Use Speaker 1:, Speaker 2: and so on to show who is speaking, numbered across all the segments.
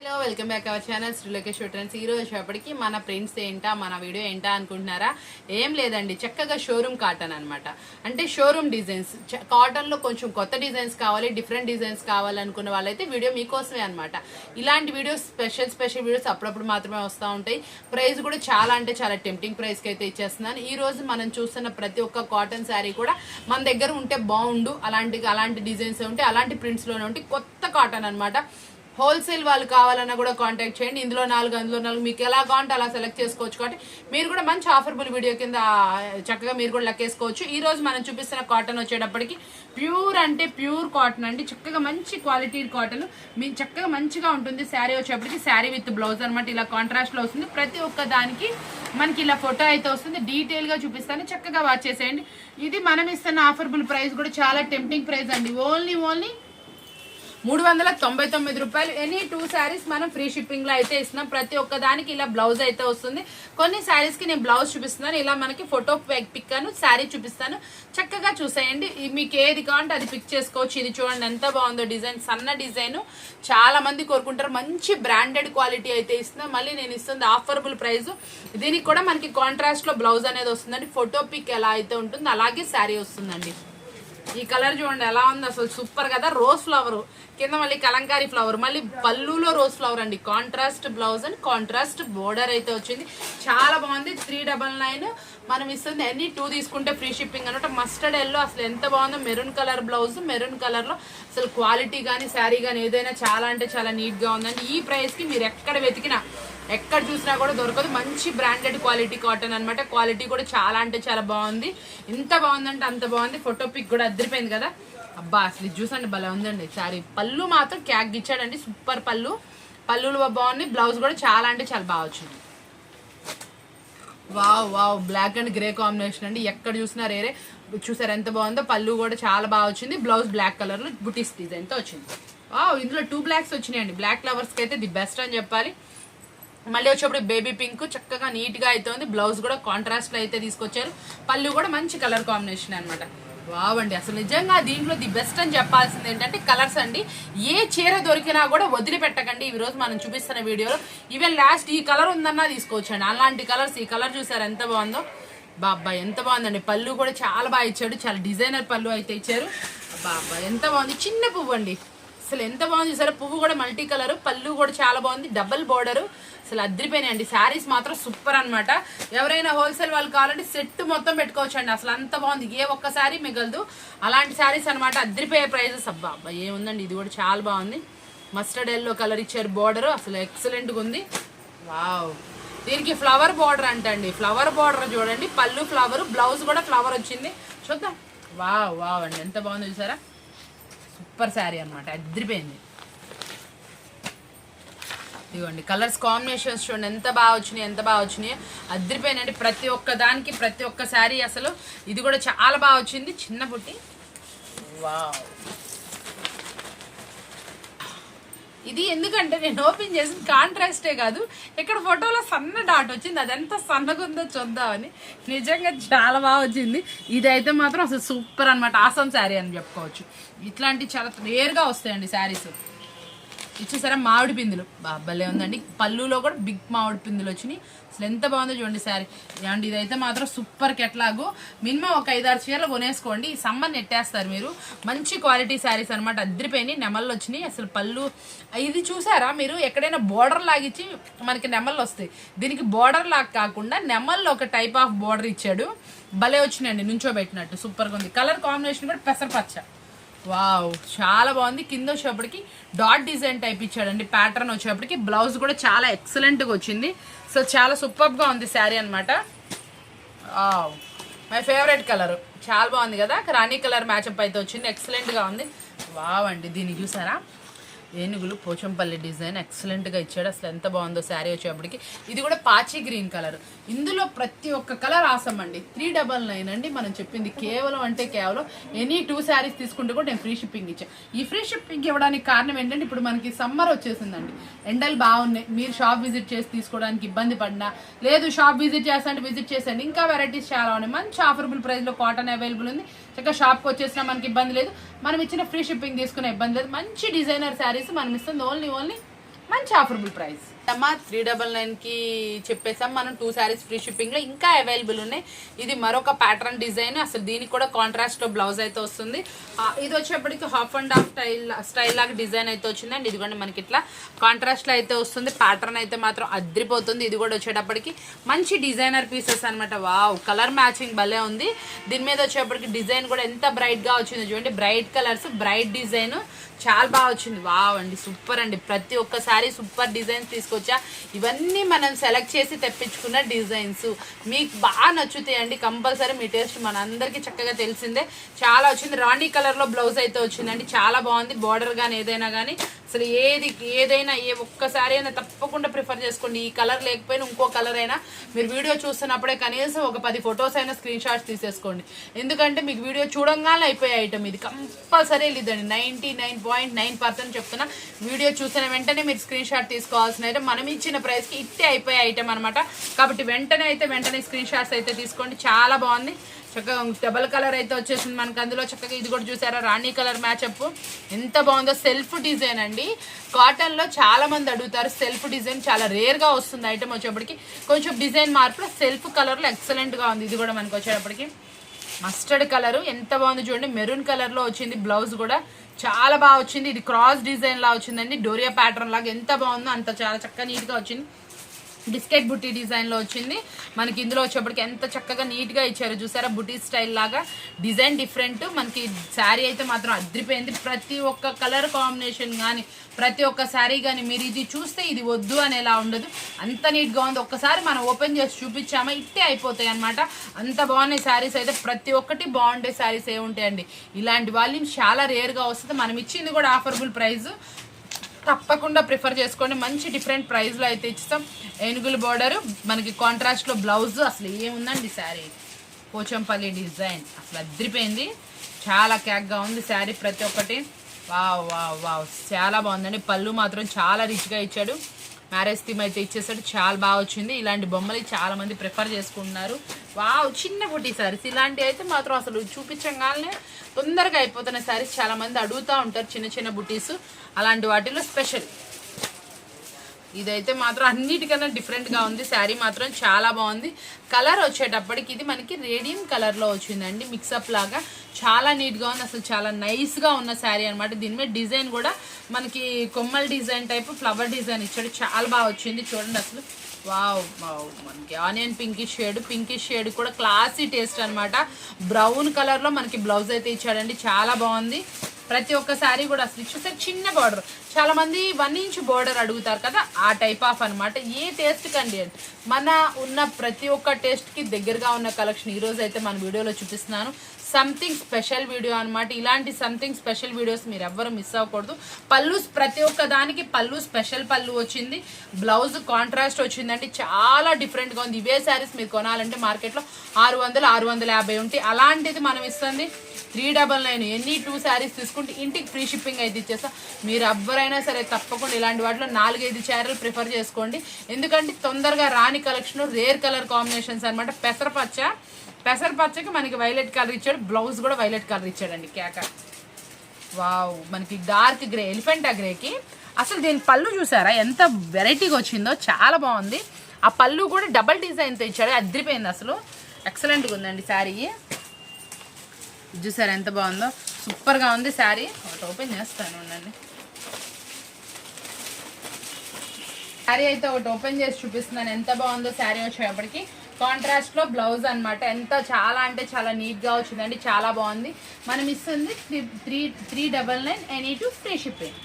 Speaker 1: Hello welcome back our channel Srilokesh trends ఈ రోజు వచ్చేప్పటికి మన ప్రింట్స్ ఏంటా మన వీడియో ఏంటా అనుకుంటున్నారా? ఏం లేదండి చక్కగా షోరూమ్ కాటన్ అనమాట అంటే షోరూమ్ డిజైన్స్ కాటన్లో కొంచెం కొత్త డిజైన్స్ కావాలి డిఫరెంట్ డిజైన్స్ కావాలనుకున్న వాళ్ళైతే వీడియో మీకోసమే అనమాట ఇలాంటి వీడియోస్ స్పెషల్ స్పెషల్ వీడియోస్ అప్పుడప్పుడు మాత్రమే వస్తూ ఉంటాయి. ప్రైస్ కూడా చాలా అంటే చాలా టెంప్టింగ్ ప్రైస్కి అయితే ఇచ్చేస్తున్నాను. ఈ రోజు మనం చూస్తున్న ప్రతి ఒక్క కాటన్ శారీ కూడా మన దగ్గర ఉంటే బాగుండు. అలాంటి అలాంటి డిజైన్స్ ఉంటే అలాంటి ప్రింట్స్లోనే ఉంటే కొత్త కాటన్ అనమాట హోల్సేల్ వాళ్ళు కావాలన్నా కూడా కాంటాక్ట్ చేయండి. ఇందులో నాలుగు అందులో నాలుగు. మీకు ఎలా కావాలంటే అలా సెలెక్ట్ చేసుకోవచ్చు కాబట్టి మీరు కూడా మంచి ఆఫర్బుల్ వీడియో కింద చక్కగా మీరు కూడా లెక్కేసుకోవచ్చు ఈ రోజు మనం చూపిస్తున్న కాటన్ వచ్చేటప్పటికి ప్యూర్ అంటే ప్యూర్ కాటన్ అండి. చక్కగా మంచి క్వాలిటీ కాటన్ మీ చక్కగా మంచిగా ఉంటుంది శారీ వచ్చేటప్పటికి. శారీ విత్ బ్లౌజ్ అనమాట ఇలా కాంట్రాస్ట్లో వస్తుంది. ప్రతి ఒక్క దానికి మనకి ఇలా ఫోటో అయితే వస్తుంది. డీటెయిల్గా చూపిస్తాను. చక్కగా వాచ్ చేసేయండి. ఇది మనం ఇస్తున్న ఆఫర్బుల్ ప్రైస్ కూడా చాలా టెంప్టింగ్ ప్రైస్ అండి. ఓన్లీ ఓన్లీ మూడు వందల తొంభై తొమ్మిది రూపాయలు. ఎనీ టూ శారీస్ మనం ఫ్రీ షిప్పింగ్లో అయితే ఇస్తున్నాం. ప్రతి ఒక్క దానికి ఇలా బ్లౌజ్ అయితే వస్తుంది. కొన్ని శారీస్కి నేను బ్లౌజ్ చూపిస్తున్నాను. ఇలా మనకి ఫోటో పిక్ అను శారీ చూపిస్తాను. చక్కగా చూసేయండి. మీకు ఏది కావాలంటే అది పిక్ చేసుకోవచ్చు. ఇది చూడండి ఎంత బాగుందో డిజైన్. సన్న డిజైన్. చాలా మంది కోరుకుంటారు. మంచి బ్రాండెడ్ క్వాలిటీ అయితే ఇస్తున్నాం. మళ్ళీ నేను ఇస్తుంది ఆఫరబుల్ ప్రైస్ దీనికి కూడా మనకి కాంట్రాస్ట్లో బ్లౌజ్ అనేది వస్తుందండి. ఫోటో పిక్ ఎలా అయితే ఉంటుందో అలాగే శారీ వస్తుందండి. ఈ కలర్ చూడండి ఎలా ఉంది అసలు సూపర్ కదా. Rose flower. కింద మళ్ళీ కలంకారీ ఫ్లవర్. మళ్ళీ పళ్ళులో రోజ్ ఫ్లవర్ అండి. Contrast blouse and contrast border అయితే వచ్చింది. చాలా బాగుంది. త్రీ డబల్ నైన్ మనం ఇస్తుంది. అన్ని టూ తీసుకుంటే ఫ్రీ షిప్పింగ్ అనమాట మస్టర్డ్ ఎల్లో అసలు ఎంత బాగుందో. మెరూన్ కలర్ బ్లౌజ్ మెరూన్ కలర్లో అసలు క్వాలిటీ కానీ శారీ కానీ ఏదైనా చాలా అంటే చాలా నీట్గా ఉందండి. ఈ ప్రైస్కి మీరు ఎక్కడ వెతికినా ఎక్కడ చూసినా కూడా దొరకదు. మంచి బ్రాండెడ్ క్వాలిటీ కాటన్ అన్నమాట. క్వాలిటీ కూడా చాలా అంటే చాలా బాగుంది. ఎంత బాగుందంటే అంత బాగుంది. ఫోటో పిక్ కూడా అద్దరిపోయింది కదా. అబ్బా అసలు ఇది చూసండి భలే ఉందండి. సారీ పళ్ళు మాత్రం క్యాక్ ఇచ్చాడండి. సూపర్ పళ్ళు. పళ్ళులు బాగున్నాయి. బ్లౌజ్ కూడా చాలా అంటే చాలా బాగా వచ్చింది. Wow wow black and grey combination అండి. ఎక్కడ చూసినా రేరే చూసారు ఎంత బాగుందో? పళ్ళు కూడా చాలా బాగా వచ్చింది. బ్లౌజ్ బ్లాక్ కలర్లో బుటీస్ డిజైన్ వచ్చింది. వావ్ ఇందులో టూ బ్లాక్స్ వచ్చినాయండి. బ్లాక్ ఫ్లవర్స్కి అయితే ది బెస్ట్ అని చెప్పాలి. మళ్ళీ వచ్చేప్పుడు బేబీ పింక్ చక్కగా నీట్గా అయితే ఉంది బ్లౌజ్ కూడా కాంట్రాస్ట్లో అయితే తీసుకొచ్చారు. పళ్ళు కూడా మంచి కలర్ కాంబినేషన్ అన్నమాట. వావండి అసలు నిజంగా దీంట్లో ది బెస్ట్ అని చెప్పాల్సింది ఏంటంటే కలర్స్ అండి. ఏ చీర దొరికినా కూడా వదిలిపెట్టకండి. ఈ రోజు మనం చూపిస్తున్న వీడియోలో ఈవెన్ లాస్ట్ ఈ కలర్ ఉందన్నా తీసుకోవచ్చండి. అలాంటి కలర్స్ ఈ కలర్ చూసారు ఎంత బాగుందో. బాబా ఎంత బాగుందండి. పళ్ళు కూడా చాలా బాగా ఇచ్చాడు. చాలా డిజైనర్ పళ్ళు అయితే ఇచ్చారు. బాబా ఎంత బాగుంది. చిన్న పువ్వు అండి అసలు ఎంత బాగుంది చూసారా? పువ్వు కూడా మల్టీ కలర్ పళ్ళు కూడా చాలా బాగుంది డబల్ బోర్డర్. అసలు అద్దరిపోయినాయండి శారీస్ మాత్రం సూపర్ అన్నమాట. ఎవరైనా హోల్సేల్ వాళ్ళు కావాలంటే సెట్ మొత్తం పెట్టుకోవచ్చు అండి అసలు అంత బాగుంది. ఏ ఒక్క శారీ మిగలదు. అలాంటి శారీస్ అనమాట అద్దరిపోయే ప్రైజెస్ అబ్బా అబ్బా ఏముందండి? ఇది కూడా చాలా బాగుంది. మస్టర్డ్ ఎల్లో కలర్ ఇచ్చారు బోర్డర్ అసలు ఎక్సలెంట్గా ఉంది. వావ్ దీనికి ఫ్లవర్ బార్డర్ అంటండి. ఫ్లవర్ బార్డర్ చూడండి. పళ్ళు ఫ్లవర్ బ్లౌజ్ కూడా ఫ్లవర్ వచ్చింది. చూద్దాం. వావ్ వావ్ అండి. ఎంత బాగుంది చూసారా? సూపర్ శారీ అనమాట అద్రిపోయింది ఇదిగోండి కలర్స్ కాంబినేషన్స్ చూడండి ఎంత బాగా వచ్చినాయి ఎంత బాగా వచ్చినాయి. అదిరిపోయినండి ప్రతి ఒక్క దానికి ప్రతి ఒక్క శారీ అసలు ఇది కూడా చాలా బాగా వచ్చింది చిన్న పుట్టి వావ్. ఇది ఎందుకంటే నేను ఓపెన్ చేసిన కాంట్రాస్టే కాదు ఇక్కడ ఫోటోలో సన్న డాట్ వచ్చింది. అది ఎంత చూద్దామని. నిజంగా చాలా బాగా వచ్చింది. ఇదైతే మాత్రం అసలు సూపర్ అనమాట ఆసం శారీ అని చెప్పుకోవచ్చు. ఇట్లాంటి చాలా రేర్గా వస్తాయండి శారీస్. ఇచ్చేసారా మామిడి పిందులు? బాబలే ఉందండి. పళ్ళులో కూడా బిగ్ మామిడి పిందులు వచ్చినాయి. అసలు ఎంత బాగుందో చూడండి శారీ అండ్ ఇదైతే మాత్రం సూపర్ కెట్లాగు మినిమం ఒక ఐదారు చీరలు కొనేసుకోండి. సమ్మర్ నెట్టేస్తారు మీరు. మంచి క్వాలిటీ శారీస్ అనమాట అద్దరిపోయినాయి నెమళ్ళు వచ్చినాయి. అసలు పళ్ళు ఇది చూసారా మీరు? ఎక్కడైనా బోర్డర్ లాగిచ్చి మనకి నెమళ్ళు వస్తాయి. దీనికి బోర్డర్ లాగా కాకుండా నెమల్లో ఒక టైప్ ఆఫ్ బోర్డర్ ఇచ్చాడు. భలే వచ్చినాయండి నుంచోబెట్టినట్టు. సూపర్గా ఉంది. కలర్ కాంబినేషన్ కూడా పెసరపచ్చ. వావ్ చాలా బాగుంది. కింద వచ్చేప్పటికి డాట్ డిజైన్ టైప్ ఇచ్చాడండి. ప్యాటర్న్ వచ్చేప్పటికి బ్లౌజ్ కూడా చాలా ఎక్సలెంట్గా వచ్చింది. సో చాలా సూపర్గా ఉంది శారీ అనమాట మై ఫేవరెట్ కలర్ చాలా బాగుంది కదా? రాణి కలర్ మ్యాచప్ అయితే వచ్చింది. ఎక్సలెంట్గా ఉంది. వావ్ అండి దీన్ని చూసారా? ఏనుగులు పోచంపల్లి డిజైన్ ఎక్సలెంట్గా ఇచ్చాడు. అసలు ఎంత బాగుందో శారీ వచ్చేప్పటికి. ఇది కూడా పాచి గ్రీన్ కలర్. ఇందులో ప్రతి ఒక్క కలర్ ఆసం అండి త్రీ డబల్ నైన్ అండి మనం చెప్పింది. కేవలం అంటే కేవలం ఎనీ టూ శారీస్ తీసుకుంటే కూడా నేను ఫ్రీ షిప్పింగ్ ఇచ్చాను ఈ ఫ్రీ షిప్పింగ్ ఇవ్వడానికి కారణం ఏంటంటే ఇప్పుడు మనకి సమ్మర్ వచ్చేసిందండి. ఎండలు బాగున్నాయి. మీరు షాప్ విజిట్ చేసి తీసుకోవడానికి ఇబ్బంది పడినా లేదు షాప్ విజిట్ చేస్తాంటే విజిట్ చేసండి ఇంకా వెరైటీస్ చాలా ఉన్నాయి. మంచి ఆఫరబుల్ ప్రైస్లో కాటన్ అవైలబుల్ ఉంది. చక్కగా షాప్కి వచ్చేసినా మనకి ఇబ్బంది లేదు. మనం ఇచ్చిన ఫ్రీ షిప్పింగ్ తీసుకునే ఇబ్బంది లేదు. మంచి డిజైనర్ శారీస్ మనం ఇస్తుంది ఓన్లీ ఓన్లీ మంచి ఆఫరబుల్ ప్రైస్ అమ్మా త్రీ డబల్ నైన్కి చెప్పేసాం. మనం టూ శారీస్ ఫ్రీ షిప్పింగ్లో ఇంకా అవైలబుల్ ఉన్నాయి. ఇది మరొక ప్యాటర్న్ డిజైన్. అసలు దీనికి కూడా కాంట్రాస్ట్లో బ్లౌజ్ అయితే వస్తుంది. ఇది వచ్చేప్పటికి half and half style style లాగా డిజైన్ అయితే వచ్చిందండి. ఇదిగోండి మనకి ఇట్లా కాంట్రాస్ట్లో అయితే వస్తుంది. ప్యాటర్న్ అయితే మాత్రం అద్రిపోతుంది. ఇది కూడా వచ్చేటప్పటికి మంచి డిజైనర్ పీసెస్ అనమాట వావ్ కలర్ మ్యాచింగ్ భలే ఉంది. దీని మీద వచ్చేప్పటికి డిజైన్ కూడా ఎంత బ్రైట్గా చూడండి. బ్రైట్ కలర్స్ బ్రైట్ డిజైన్ చాలా బాగా వచ్చింది. వావ్ అండి సూపర్ అండి. ప్రతి ఒక్కసారి సూపర్ డిజైన్స్ తీసుకొచ్చా. ఇవన్నీ మనం సెలెక్ట్ చేసి తెప్పించుకున్న డిజైన్స్. మీకు బాగా నచ్చుతాయండి కంపల్సరీ మీ టేస్ట్ మన అందరికీ చక్కగా తెలిసిందే. చాలా వచ్చింది. రాణి కలర్లో బ్లౌజ్ అయితే వచ్చిందండి. చాలా బాగుంది. బార్డర్ కానీ ఏదైనా కానీ అసలు ఏది ఏదైనా ఏ ఒక్కసారి అయినా తప్పకుండా ప్రిఫర్ చేసుకోండి. ఈ కలర్ లేకపోయినా ఇంకో కలర్ అయినా మీరు వీడియో చూస్తున్నప్పుడే కనీసం ఒక పది ఫొటోస్ అయినా స్క్రీన్ షాట్స్ తీసేసుకోండి. ఎందుకంటే మీకు వీడియో చూడంగానే అయిపోయే ఐటమ్ ఇది. కంపల్సరీ లేదండి ninety nine point nine percent చెప్తున్నా. వీడియో చూసిన వెంటనే మీరు స్క్రీన్ షాట్ తీసుకోవాల్సిన అయితే మనం ఇచ్చిన ప్రైస్కి ఇట్టే అయిపోయే ఐటమ్ అనమాట కాబట్టి వెంటనే అయితే వెంటనే స్క్రీన్ షాట్స్ అయితే తీసుకోండి. చాలా బాగుంది. చక్కగా డబల్ కలర్ అయితే వచ్చేసింది మనకి అందులో. చక్కగా ఇది కూడా చూసారా? రాణి కలర్ మ్యాచప్. ఎంత బాగుందో సెల్ఫ్ డిజైన్ అండి. కాటన్లో చాలా మంది అడుగుతారు సెల్ఫ్ డిజైన్ చాలా రేర్గా వస్తుంది ఐటమ్ వచ్చేప్పటికి. కొంచెం డిజైన్ మార్పులో సెల్ఫ్ కలర్లో ఎక్సలెంట్గా ఉంది. ఇది కూడా మనకు వచ్చేటప్పటికి. మస్టర్డ్ కలర్ ఎంత బాగుంది చూడండి. మెరూన్ కలర్లో వచ్చింది బ్లౌజ్ కూడా. చాలా బాగా వచ్చింది. ఇది క్రాస్ డిజైన్ లా వచ్చిందండి. డోరియా ప్యాటర్న్ లాగా ఎంత బాగుందో అంత చాలా చక్కగా నీట్గా వచ్చింది. బిస్కెట్ బుట్టి డిజైన్లో వచ్చింది. మనకి ఇందులో వచ్చేప్పటికి ఎంత చక్కగా నీట్గా ఇచ్చారు చూసారా? బుటీ స్టైల్ లాగా డిజైన్ డిఫరెంట్. మనకి శారీ అయితే మాత్రం అద్రిపోయింది. ప్రతి ఒక్క కలర్ కాంబినేషన్ కానీ ప్రతి ఒక్క శారీ కానీ మీరు ఇది చూస్తే ఇది వద్దు అనేలా ఉండదు. అంత నీట్గా ఉంది. ఒక్కసారి మనం ఓపెన్ చేసి చూపించామా? ఇట్టే అయిపోతాయి అనమాట అంత బాగున్నాయి శారీస్ అయితే. ప్రతి ఒక్కటి బాగుండే శారీస్ ఏ ఉంటాయండి. ఇలాంటి వాల్యూమ్ చాలా రేర్గా వస్తుంది. మనం ఇచ్చింది కూడా ఆఫర్బుల్ ప్రైస్ తప్పకుండా ప్రిఫర్ చేసుకోండి మంచి డిఫరెంట్ ప్రైస్లో అయితే ఇస్తాం ఏనుగుల బార్డర్ మనకి కాంట్రాస్ట్లో బ్లౌజ్ అసలు ఏముందండి శారీ? పోచంపల్లి డిజైన్ అసలు అదిరిపోయింది. చాలా క్యాక్గా ఉంది శారీ ప్రతి ఒక్కటి. Wow wow wow. చాలా బాగుందండి. పళ్ళు మాత్రం చాలా రిచ్గా ఇచ్చాడు. మ్యారేజ్ థీమ్ అయితే ఇచ్చేసాడు. చాలా బాగా వచ్చింది. ఇలాంటి బొమ్మలు చాలా మంది ప్రిఫర్ చేసుకుంటున్నారు. వావ్ చిన్న బుట్టి సారీస్ ఇలాంటివి అయితే మాత్రం అసలు చూపించగానే తొందరగా అయిపోతున్న సారీస్ చాలా మంది అడుగుతూ ఉంటారు చిన్న చిన్న బుటీస్ అలాంటి వాటిలో స్పెషల్ ఇదైతే మాత్రం అన్నిటికన్నా డిఫరెంట్గా ఉంది. శారీ మాత్రం చాలా బాగుంది. కలర్ వచ్చేటప్పటికి ఇది మనకి రేడియం కలర్లో వచ్చిందండి. మిక్సప్ లాగా చాలా నీట్గా ఉంది. అసలు చాలా నైస్గా ఉన్న శారీ అనమాట దీని మీద డిజైన్ కూడా మనకి కొమ్మల డిజైన్ టైప్ ఫ్లవర్ డిజైన్ ఇచ్చాడు. చాలా బాగా వచ్చింది. చూడండి అసలు. వావ్ వావ్ మనకి onion pinkish shade pinkish shade కూడా క్లాసీ టేస్ట్ అనమాట బ్రౌన్ కలర్లో మనకి బ్లౌజ్ అయితే ఇచ్చాడండి. చాలా బాగుంది. ప్రతి ఒక్క శారీ కూడా అసలు చూసారు చిన్న బార్డర్ చాలా మంది వన్ ఇంచ్ బార్డర్ అడుగుతారు కదా ఆ టైప్ ఆఫ్ అనమాట ఏ టేస్ట్ కండి మన ఉన్న ప్రతి ఒక్క టేస్ట్కి దగ్గరగా ఉన్న కలెక్షన్ ఈ రోజు అయితే మన వీడియోలో చూపిస్తున్నాను. సంథింగ్ స్పెషల్ వీడియో అనమాట ఇలాంటి సంథింగ్ స్పెషల్ వీడియోస్ మీరు ఎవ్వరు మిస్ అవ్వకూడదు. పళ్ళు ప్రతి ఒక్క దానికి పళ్ళు స్పెషల్ పళ్ళు వచ్చింది. బ్లౌజ్ కాంట్రాస్ట్ వచ్చిందంటే చాలా డిఫరెంట్గా ఉంది. ఇవే శారీస్ మీరు కొనాలంటే మార్కెట్లో ఆరు వందలు ఆరు వందల యాభై ఉంటాయి అలాంటిది మనం ఇస్తుంది. త్రీ డబల్ నైన్ ఎన్ని టూ శారీస్ తీసుకుంటే ఇంటికి ఫ్రీ షిప్పింగ్ అయితే ఇచ్చేస్తాం. మీరు ఎవ్వరైనా సరే తప్పకుండా ఇలాంటి వాటిలో నాలుగైదు చీరలు ప్రిఫర్ చేసుకోండి. ఎందుకంటే తొందరగా రాని కలెక్షన్ రేర్ కలర్ కాంబినేషన్స్ అనమాట పెసరపచ్చ పెసర పచ్చకి మనకి వైలెట్ కలర్ ఇచ్చాడు బ్లౌజ్ కూడా వైలెట్ కలర్ ఇచ్చాడండి కేక. వావ్ మనకి డార్క్ గ్రే ఎలిఫెంట్ ఆ గ్రేకి అసలు దీని పళ్ళు చూసారా? ఎంత వెరైటీగా వచ్చిందో చాలా బాగుంది. ఆ పళ్ళు కూడా డబల్ డిజైన్తో ఇచ్చాడు అదిరిపోయింది అసలు. ఎక్సలెంట్గా ఉందండి శారీ. చూసారా ఎంత బాగుందో? సూపర్గా ఉంది శారీ. ఒకటి ఓపెన్ చేస్తాను ఉండండి. శారీ అయితే ఒకటి ఓపెన్ చేసి చూపిస్తున్నాను. ఎంత బాగుందో శారీ వచ్చేటప్పటికి కాంట్రాస్ట్లో బ్లౌజ్ అన్నమాట. ఎంత చాలా అంటే చాలా నీట్గా వచ్చిందండి. చాలా బాగుంది. మనం ఇస్తుంది three three three double nine any two free shipping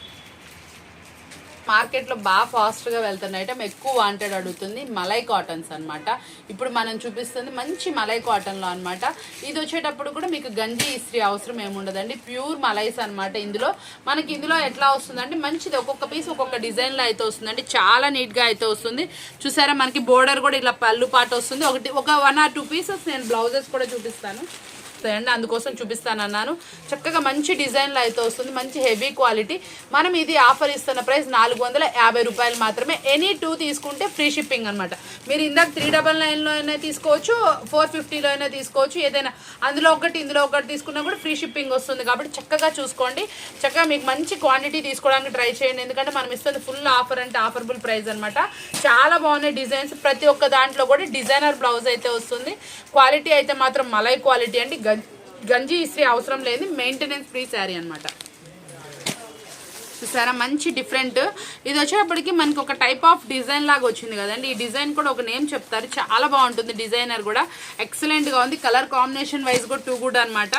Speaker 1: మార్కెట్లో బాగా ఫాస్ట్గా వెళ్తున్న ఐటమ్ ఎక్కువ వాంటెడ్ అడుగుతుంది మలై కాటన్స్ అనమాట ఇప్పుడు మనం చూపిస్తుంది మంచి మలై కాటన్లో అనమాట ఇది వచ్చేటప్పుడు కూడా మీకు గంజి ఇస్త్రీ అవసరం ఏముండదండి ప్యూర్ మలైస్ అనమాట ఇందులో. మనకి ఇందులో ఎట్లా వస్తుందంటే మంచిది. ఒక్కొక్క పీస్ ఒక్కొక్క డిజైన్లో అయితే వస్తుందండి. చాలా నీట్గా అయితే వస్తుంది. చూసారా మనకి బోర్డర్ కూడా ఇలా పళ్ళు పాట వస్తుంది. ఒకటి ఒక వన్ ఆర్ టూ పీసెస్ నేను బ్లౌజెస్ కూడా చూపిస్తాను. వస్తాయండి. అందుకోసం చూపిస్తానన్నాను. చక్కగా మంచి డిజైన్లో అయితే వస్తుంది. మంచి హెవీ క్వాలిటీ. మనం ఇది ఆఫర్ ఇస్తున్న ప్రైస్ నాలుగు వందల యాభై రూపాయలు మాత్రమే. ఎనీ టూ తీసుకుంటే ఫ్రీ షిప్పింగ్ అనమాట మీరు ఇందాక త్రీ డబల్ నైన్లో అయినా తీసుకోవచ్చు ఫోర్ ఫిఫ్టీలో అయినా తీసుకోవచ్చు ఏదైనా. అందులో ఒకటి ఇందులో ఒకటి తీసుకున్నా కూడా ఫ్రీ షిప్పింగ్ వస్తుంది. కాబట్టి చక్కగా చూసుకోండి. చక్కగా మీకు మంచి క్వాంటిటీ తీసుకోవడానికి ట్రై చేయండి. ఎందుకంటే మనం ఇస్తుంది ఫుల్ ఆఫర్ అంటే ఆఫర్బుల్ ప్రైస్ అనమాట చాలా బాగున్నాయి డిజైన్స్. ప్రతి ఒక్క దాంట్లో కూడా డిజైనర్ బ్లౌజ్ అయితే వస్తుంది. క్వాలిటీ అయితే మాత్రం మలై క్వాలిటీ అండి. గంజి ఇస్త్రీ అవసరం లేదు మెయింటెనెన్స్ ఫ్రీ శారీ అనమాట చూసారా? మంచి డిఫరెంట్ ఇది వచ్చేటప్పటికి మనకి ఒక టైప్ ఆఫ్ డిజైన్ లాగా వచ్చింది కదండి. ఈ డిజైన్ కూడా ఒక నేమ్ చెప్తారు. చాలా బాగుంటుంది డిజైనర్ కూడా. ఎక్సలెంట్గా ఉంది. కలర్ కాంబినేషన్ వైజ్ కూడా టూ గుడ్ అనమాట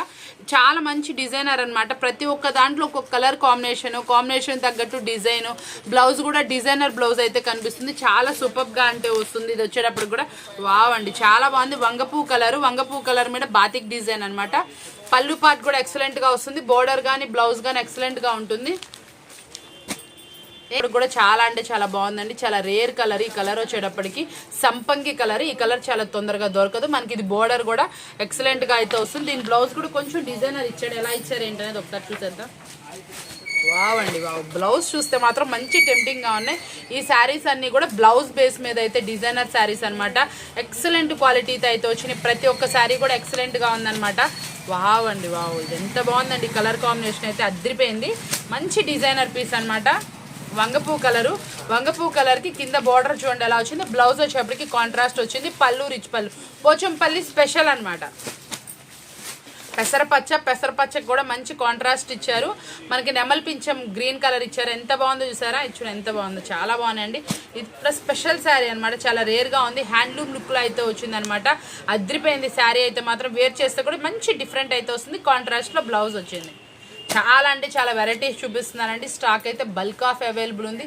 Speaker 1: చాలా మంచి డిజైనర్ అనమాట ప్రతి ఒక్క దాంట్లో ఒక్కొక్క కలర్ కాంబినేషన్ కాంబినేషన్ తగ్గట్టు డిజైన్ బ్లౌజ్ కూడా డిజైనర్ బ్లౌజ్ అయితే కనిపిస్తుంది. చాలా సూపర్గా అంటే వస్తుంది. ఇది వచ్చేటప్పుడు కూడా వావ్ అండి. చాలా బాగుంది. వంగపూ కలర్ వంగపూ కలర్ మీద బాతిక్ డిజైన్ అనమాట పళ్ళు పార్ట్ కూడా ఎక్సలెంట్గా వస్తుంది. బోర్డర్ కానీ బ్లౌజ్ కానీ ఎక్సలెంట్గా ఉంటుంది. ఇప్పుడు కూడా చాలా అంటే చాలా బాగుందండి. చాలా రేర్ కలర్ ఈ కలర్ వచ్చేటప్పటికి సంపంగి కలర్. ఈ కలర్ చాలా తొందరగా దొరకదు. మనకి ఇది బోర్డర్ కూడా ఎక్సలెంట్గా అయితే వస్తుంది. దీని బ్లౌజ్ కూడా కొంచెం డిజైనర్ ఇచ్చాడు. ఎలా ఇచ్చారు ఏంటనేది ఒకసారి చూసేద్దాం. వావ్ అండి వావ్. బ్లౌజ్ చూస్తే మాత్రం మంచి టెంప్టింగ్గా ఉన్నాయి. ఈ శారీస్ అన్ని కూడా బ్లౌజ్ బేస్ మీద అయితే డిజైనర్ శారీస్ అన్నమాట. ఎక్సలెంట్ క్వాలిటీతో అయితే వచ్చినాయి. ప్రతి ఒక్క శారీ కూడా ఎక్సలెంట్గా ఉందన్నమాట. వావ్ అండి వావ్. ఇది ఎంత బాగుందండి. కలర్ కాంబినేషన్ అయితే అదిరిపోయింది. మంచి డిజైనర్ పీస్ అన్నమాట. వంగపూ కలరు. వంగపూ కలర్కి కింద బార్డర్ చూడండి ఎలా వచ్చింది. బ్లౌజ్ వచ్చేప్పటికి కాంట్రాస్ట్ వచ్చింది. పళ్ళు రిచ్ పళ్ళు. పోచంపల్లి స్పెషల్ అనమాట పెసరపచ్చ పెసరపచ్చకి కూడా మంచి కాంట్రాస్ట్ ఇచ్చారు. మనకి నెమల్ పింఛం గ్రీన్ కలర్ ఇచ్చారు. ఎంత బాగుందో చూసారా? ఇచ్చిన ఎంత బాగుందో. చాలా బాగున్నాయండి. ఇది కూడా స్పెషల్ శారీ అనమాట చాలా రేర్గా ఉంది. హ్యాండ్లూమ్ లుక్లో అయితే వచ్చింది అనమాట అద్రిపోయింది శారీ అయితే మాత్రం. వేర్ చేస్తే కూడా మంచి డిఫరెంట్ అయితే వస్తుంది. కాంట్రాస్ట్లో బ్లౌజ్ వచ్చింది. చాలా అంటే చాలా వెరైటీస్ చూపిస్తున్నానండి స్టాక్ అయితే బల్క్ ఆఫ్ అవైలబుల్ ఉంది.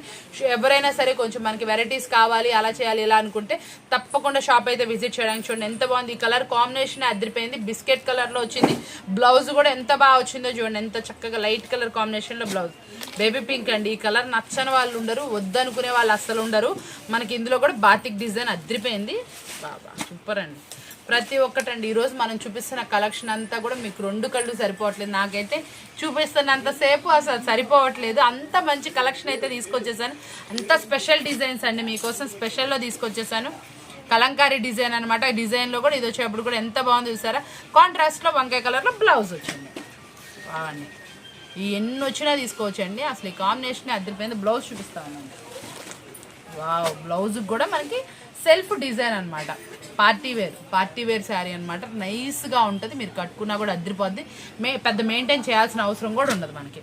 Speaker 1: ఎవరైనా సరే కొంచెం మనకి వెరైటీస్ కావాలి అలా చేయాలి ఇలా అనుకుంటే తప్పకుండా షాప్ అయితే విజిట్ చేయడానికి చూడండి. ఎంత బాగుంది. ఈ కలర్ కాంబినేషన్ అదిరిపోయింది. బిస్కెట్ కలర్లో వచ్చింది. బ్లౌజ్ కూడా ఎంత బాగా వచ్చిందో చూడండి. ఎంత చక్కగా లైట్ కలర్ కాంబినేషన్లో బ్లౌజ్ బేబీ పింక్ అండి. ఈ కలర్ నచ్చని వాళ్ళు ఉండరు వద్దనుకునే వాళ్ళు అస్సలు ఉండరు. మనకి ఇందులో కూడా బాతిక్ డిజైన్ అదిరిపోయింది. బాబా సూపర్ అండి. ప్రతి ఒక్కటండి. ఈరోజు మనం చూపిస్తున్న కలెక్షన్ అంతా కూడా మీకు రెండు కళ్ళు సరిపోవట్లేదు. నాకైతే చూపిస్తున్నంతసేపు అసలు సరిపోవట్లేదు. అంత మంచి కలెక్షన్ అయితే తీసుకొచ్చేసాను. అంత స్పెషల్ డిజైన్స్ అండి మీకోసం స్పెషల్లో తీసుకొచ్చేసాను. కలంకారీ డిజైన్ అనమాట డిజైన్లో కూడా ఇది వచ్చేప్పుడు కూడా ఎంత బాగుంది చూసారా? కాంట్రాస్ట్లో వంకాయ కలర్లో బ్లౌజ్ వచ్చింది. బాగుంది. ఈ ఎన్ని వచ్చినా తీసుకోవచ్చండి. అసలు ఈ కాంబినేషన్ అద్దరిపోయింది. బ్లౌజ్ చూపిస్తాను వావ్! బ్లౌజ్కి కూడా మనకి సెల్ఫ్ డిజైన్ అనమాట party wear party wear sari అనమాట నైస్గా ఉంటుంది మీరు కట్టుకున్నా కూడా అద్దరిపోద్ది మే పెద్ద మెయింటైన్ చేయాల్సిన అవసరం కూడా ఉండదు మనకి.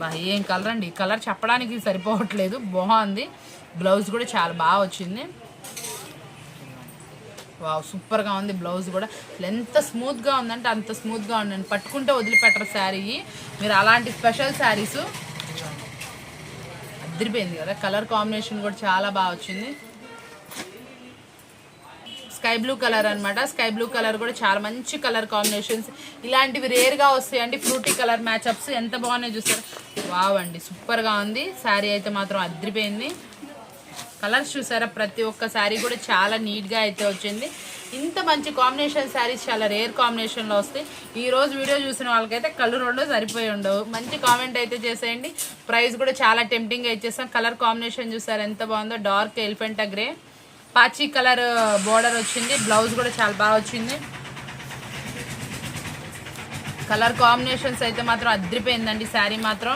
Speaker 1: బా ఏం కలర్ అండి? కలర్ చెప్పడానికి సరిపోవట్లేదు. బాగుంది. బ్లౌజ్ కూడా చాలా బాగా వచ్చింది. వావ్ సూపర్గా ఉంది బ్లౌజ్ కూడా. ఎంత స్మూత్గా ఉందంటే అంత స్మూత్గా ఉందండి పట్టుకుంటే వదిలిపెట్టరు శారీ. మీరు అలాంటి స్పెషల్ శారీస్ అదిరిపోయింది కదా. కలర్ కాంబినేషన్ కూడా చాలా బాగా వచ్చింది. స్కై బ్లూ కలర్ అనమాట స్కై బ్లూ కలర్ కూడా చాలా మంచి కలర్ కాంబినేషన్స్. ఇలాంటివి రేర్గా వస్తాయండి. ఫ్రూటీ కలర్ మ్యాచప్స్ ఎంత బాగున్నాయి చూసారు వావ్ అండి సూపర్గా ఉంది. శారీ అయితే మాత్రం అదిరిపోయింది. కలర్స్ చూసారా? ప్రతి ఒక్క శారీ కూడా చాలా నీట్గా అయితే వచ్చింది. ఇంత మంచి కాంబినేషన్ శారీస్ చాలా రేర్ కాంబినేషన్లో వస్తాయి. ఈరోజు వీడియో చూసిన వాళ్ళకైతే కళ్ళు రెండు సరిపోయి ఉండవు. మంచి కామెంట్ అయితే చేసేయండి. ప్రైస్ కూడా చాలా టెంప్టింగ్గా ఇచ్చేస్తాం. కలర్ కాంబినేషన్ చూసారు? ఎంత బాగుందో. Dark elephant grey. పాచి కలర్ బోర్డర్ వచ్చింది. బ్లౌజ్ కూడా చాలా బాగా వచ్చింది. కలర్ కాంబినేషన్స్ అయితే మాత్రం అద్రిపోయిందండి. శారీ మాత్రం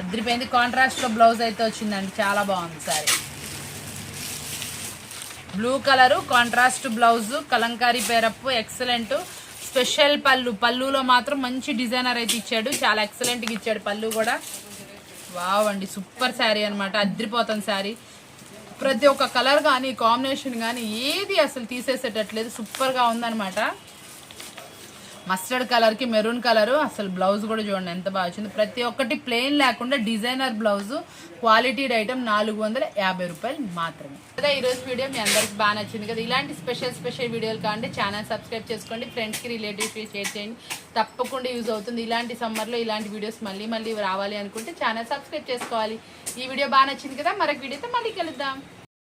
Speaker 1: అద్రిపోయింది. కాంట్రాస్ట్లో బ్లౌజ్ అయితే వచ్చిందండి. చాలా బాగుంది sari. Blue colour contrast blouse Kalamkari పేరప్పు excellent. Special పళ్ళు పళ్ళులో మాత్రం మంచి డిజైనర్ అయితే ఇచ్చాడు. చాలా ఎక్సలెంట్గా ఇచ్చాడు పళ్ళు కూడా. వావ్ అండి. సూపర్ శారీ అనమాట అద్రిపోతుంది శారీ. ప్రతి ఒక్క కలర్ కానీ కాంబినేషన్ కానీ ఏది అసలు తీసేసేటట్లేదు. సూపర్గా ఉందనమాట మస్టర్డ్ కలర్కి మెరూన్ కలరు అసలు బ్లౌజ్ కూడా చూడండి ఎంత బాగా వచ్చింది. ప్రతి ఒక్కటి ప్లెయిన్ లేకుండా డిజైనర్ బ్లౌజ్ క్వాలిటీ ఐటమ్ నాలుగు వందల యాభై రూపాయలు మాత్రమే. కదా ఈరోజు వీడియో మీ అందరికి బాగా నచ్చింది కదా? ఇలాంటి స్పెషల్ స్పెషల్ వీడియోలు కావండి ఛానల్ సబ్స్క్రైబ్ చేసుకోండి. ఫ్రెండ్స్కి రిలేటివ్స్కి షేర్ చేయండి. తప్పకుండా యూజ్ అవుతుంది. ఇలాంటి సమ్మర్లో ఇలాంటి వీడియోస్ మళ్ళీ మళ్ళీ రావాలి అనుకుంటే ఛానల్ సబ్స్క్రైబ్ చేసుకోవాలి. ఈ వీడియో బాగా నచ్చింది కదా? మరొక వీడియోతో మళ్ళీ కలుద్దాం.